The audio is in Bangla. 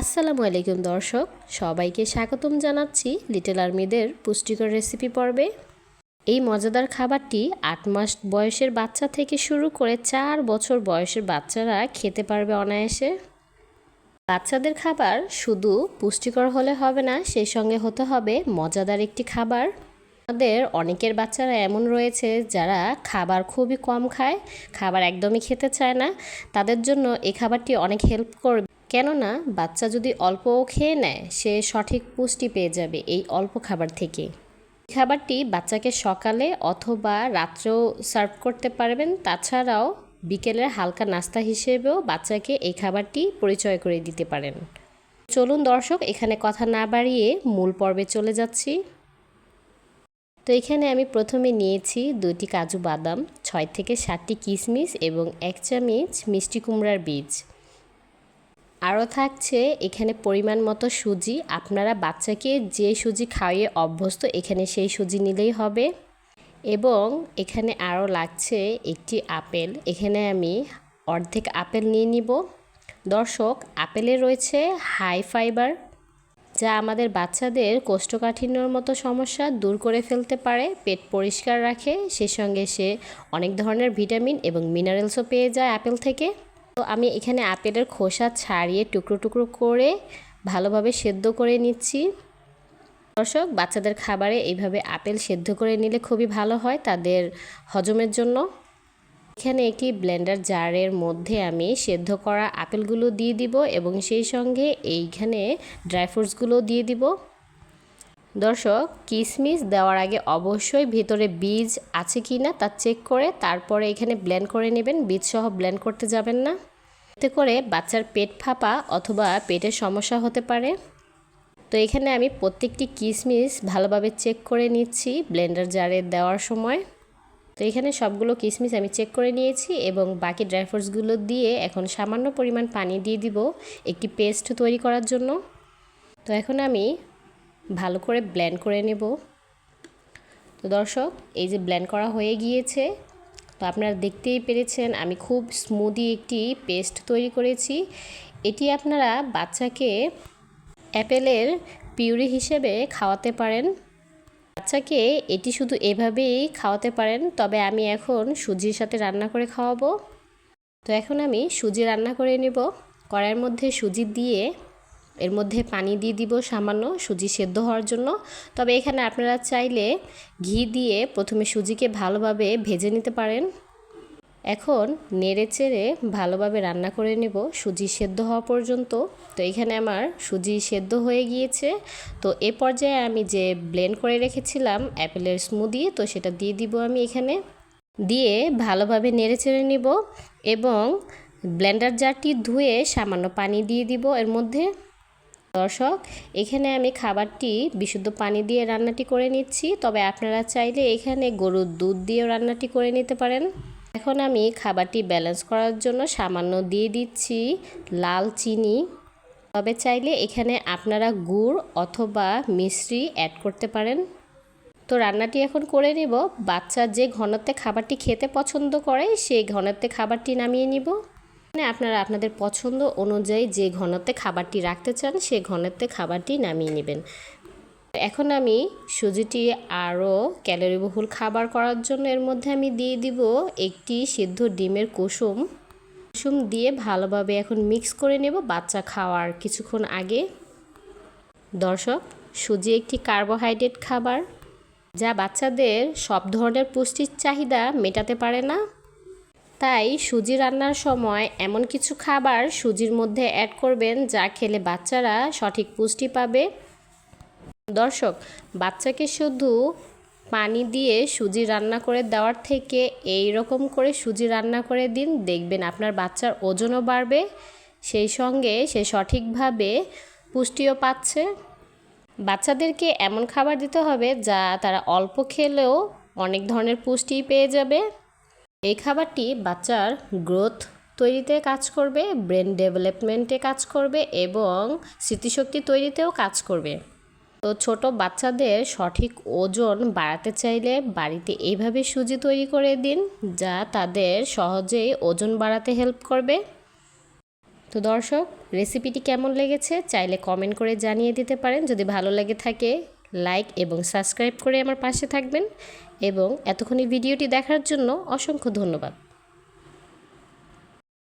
আসসালামু আলাইকুম দর্শক, সবাইকে স্বাগতম জানাচ্ছি লিটল আর্মিদের পুষ্টিকর রেসিপি পর্বে। এই মজাদার খাবারটি আট মাস বয়সের বাচ্চা থেকে শুরু করে চার বছর বয়সের বাচ্চারা খেতে পারবে অনায়াসে। বাচ্চাদের খাবার শুধু পুষ্টিকর হলে হবে না, সেই সঙ্গে হতে হবে মজাদার একটি খাবার। আমাদের অনেকের বাচ্চারা এমন রয়েছে যারা খাবার খুবই কম খায়, খাবার একদমই খেতে চায় না। তাদের জন্য এই খাবারটি অনেক হেল্প করবে। কেননা বাচ্চা যদি অল্পও খেয়ে নেয়, সে সঠিক পুষ্টি পেয়ে যাবে এই অল্প খাবার থেকে। খাবারটি বাচ্চাকে সকালে অথবা রাত্রেও সার্ভ করতে পারবেন। তাছাড়াও বিকেলের হালকা নাস্তা হিসেবেও বাচ্চাকে এই খাবারটি পরিচয় করে দিতে পারেন। চলুন দর্শক, এখানে কথা না বাড়িয়ে মূল পর্বে চলে যাচ্ছি। তো এখানে আমি প্রথমে নিয়েছি দুটি কাজু বাদাম, ছয় থেকে সাতটি কিশমিশ এবং এক চামচ মিষ্টি কুমড়ার বীজ। আরও থাকছে এখানে পরিমাণ মতো সুজি। আপনারা বাচ্চাকে যে সুজি খাইয়ে অভ্যস্ত, এখানে সেই সুজি নিলেই হবে। এবং এখানে আরও লাগছে একটি আপেল। এখানে আমি অর্ধেক আপেল নিয়ে নিব। দর্শক, আপেলে রয়েছে হাই ফাইবার, যা আমাদের বাচ্চাদের কোষ্ঠকাঠিন্যর মতো সমস্যা দূর করে ফেলতে পারে, পেট পরিষ্কার রাখে। সে সঙ্গে সে অনেক ধরনের ভিটামিন এবং মিনারেলসও পেয়ে যায় আপেল থেকে। তো আমি এখানে আপেলের খোসা ছাড়িয়ে টুকরো টুকরো করে ভালোভাবে সেদ্ধ করে নিচ্ছি। দর্শক, বাচ্চাদের খাবারে এইভাবে আপেল সেদ্ধ করে নিলে খুবই ভালো হয় তাদের হজমের জন্য। এখানে একটি ব্লেন্ডার জারের মধ্যে আমি সেদ্ধ করা আপেলগুলো দিয়ে দিব এবং সেই সঙ্গে এইখানে ড্রাই ফ্রুটসগুলো দিয়ে দিব। দর্শক কিশমিশ দেওয়ার আগে অবশ্যই ভিতরে বীজ আছে কি না তা চেক করে তারপরে এখানে ব্লেন্ড করে নেবেন। বীজ সহ ব্লেন্ড করতে যাবেন না। এতে করে বাচ্চার পেট ফাঁপা অথবা পেটের সমস্যা হতে পারে। তো এখানে আমি প্রত্যেকটি কিশমিশ ভালোভাবে চেক করে নিচ্ছি ব্লেন্ডার জারে দেওয়ার সময়। তো এখানে সবগুলো কিশমিশ আমি চেক করে নিয়েছি এবং বাকি ড্রাই ফ্রুটসগুলো দিয়ে এখন সামান্য পরিমাণ পানি দিয়ে দিব একটি পেস্ট তৈরি করার জন্য। তো এখন আমি ভালো করে ব্ল্যান্ড করে নেব। তো দর্শক, এই যে ব্ল্যান্ড করা হয়ে গিয়েছে, তো আপনারা দেখতেই পেরেছেন আমি খুব স্মুদি একটি পেস্ট তৈরি করেছি। এটি আপনারা বাচ্চাকে অ্যাপেলের পিউরি হিসেবে খাওয়াতে পারেন। বাচ্চাকে এটি শুধু এভাবেই খাওয়াতে পারেন, তবে আমি এখন সুজির সাথে রান্না করে খাওয়াবো। তো এখন আমি সুজি রান্না করে নেব। কড়াইয়ের মধ্যে সুজি দিয়ে এর মধ্যে পানি দিয়ে দিব সামান্য, সুজি সেদ্ধ হওয়ার জন্য। তবে এখানে আপনারা চাইলে ঘি দিয়ে প্রথমে সুজিকে ভালোভাবে ভেজে নিতে পারেন। এখন নেড়ে চেড়ে ভালোভাবে রান্না করে নেব, সুজি সেদ্ধ হওয়া পর্যন্ত। তো এখানে আমার সুজি সেদ্ধ হয়ে গিয়েছে। তো এ পর্যায়ে আমি যে ব্লেন্ড করে রেখেছিলাম অ্যাপেলের স্মুদি, তো সেটা দিয়ে দিব আমি এখানে। দিয়ে ভালোভাবে নেড়ে চেড়ে নেব এবং ব্লেন্ডার জারটি ধুয়ে সামান্য পানি দিয়ে দিব এর মধ্যে। দর্শক, এখানে আমি খাবারটি বিশুদ্ধ পানি দিয়ে রান্নাটি করে নিচ্ছি। তবে আপনারা চাইলে এখানে গরুর দুধ দিয়েও রান্নাটি করে নিতে পারেন। এখন আমি খাবারটি ব্যালেন্স করার জন্য সামান্য দিয়ে দিচ্ছি লাল চিনি। তবে চাইলে এখানে আপনারা গুড় অথবা মিশ্রি অ্যাড করতে পারেন। তো রান্নাটি এখন করে নেব। বাচ্চা যে ঘনত্বে খাবারটি খেতে পছন্দ করে, সেই ঘনত্বে খাবারটি নামিয়ে নিব। আপনারা আপনাদের পছন্দ অনুযায়ী যে ঘনত্বে খাবারটি রাখতে চান সেই ঘনত্বে খাবারটি নামিয়ে নেবেন। এখন আমি সুজিটি আরও ক্যালোরিবহুল খাবার করার জন্য এর মধ্যে আমি দিয়ে দিব একটি সিদ্ধ ডিমের কুসুম। কুসুম দিয়ে ভালোভাবে এখন মিক্স করে নেব বাচ্চা খাওয়ার কিছুক্ষণ আগে। দর্শক, সুজি একটি কার্বোহাইড্রেট খাবার, যা বাচ্চাদের সব ধরনের পুষ্টির চাহিদা মেটাতে পারে না। তাই সুজি রান্নার সময় এমন কিছু খাবার সুজির মধ্যে অ্যাড করবেন যা খেলে বাচ্চারা সঠিক পুষ্টি পাবে। দর্শক, বাচ্চাকে শুধু পানি দিয়ে সুজি রান্না করে দেওয়ার থেকে এই রকম করে সুজি রান্না করে দিন। দেখবেন আপনার বাচ্চার ওজনও বাড়বে, সেই সঙ্গে সে সঠিকভাবে পুষ্টিও পাচ্ছে। বাচ্চাদেরকে এমন খাবার দিতে হবে যা তারা অল্প খেলেও অনেক ধরনের পুষ্টি পেয়ে যাবে। এই খাবারটি বাচ্চার গ্রোথ তৈরিতে কাজ করবে, ব্রেন ডেভেলপমেন্টে কাজ করবে এবং স্মৃতিশক্তি তৈরিতেও কাজ করবে। তো ছোট বাচ্চাদের সঠিক ওজন বাড়াতে চাইলে বাড়িতে এইভাবে সুজি তৈরি করে দিন, যা তাদের সহজেই ওজন বাড়াতে হেল্প করবে। তো দর্শক, রেসিপিটি কেমন লেগেছে চাইলে কমেন্ট করে জানিয়ে দিতে পারেন। যদি ভালো লেগে থাকে লাইক এবং সাবস্ক্রাইব করে আমার পাশে থাকবেন এবং এতক্ষণ এই ভিডিওটি দেখার জন্য অসংখ্য ধন্যবাদ।